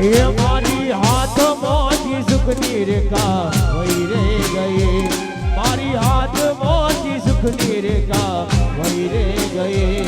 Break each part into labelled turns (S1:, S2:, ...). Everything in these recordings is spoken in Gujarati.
S1: એ
S2: મારી હાથમાં જી સુખની રેખા વહી રે ગઈ. મારી હાથમાં જી સુખની રેખા વહી રે ગઈ.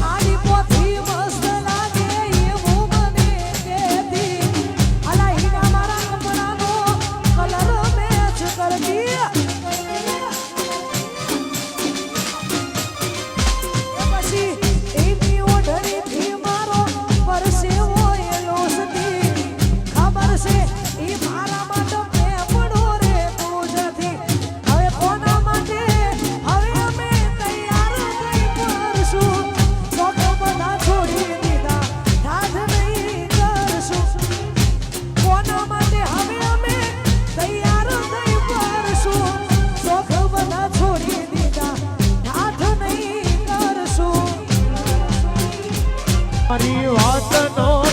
S1: 아니 뭐 મારી
S2: વાત નો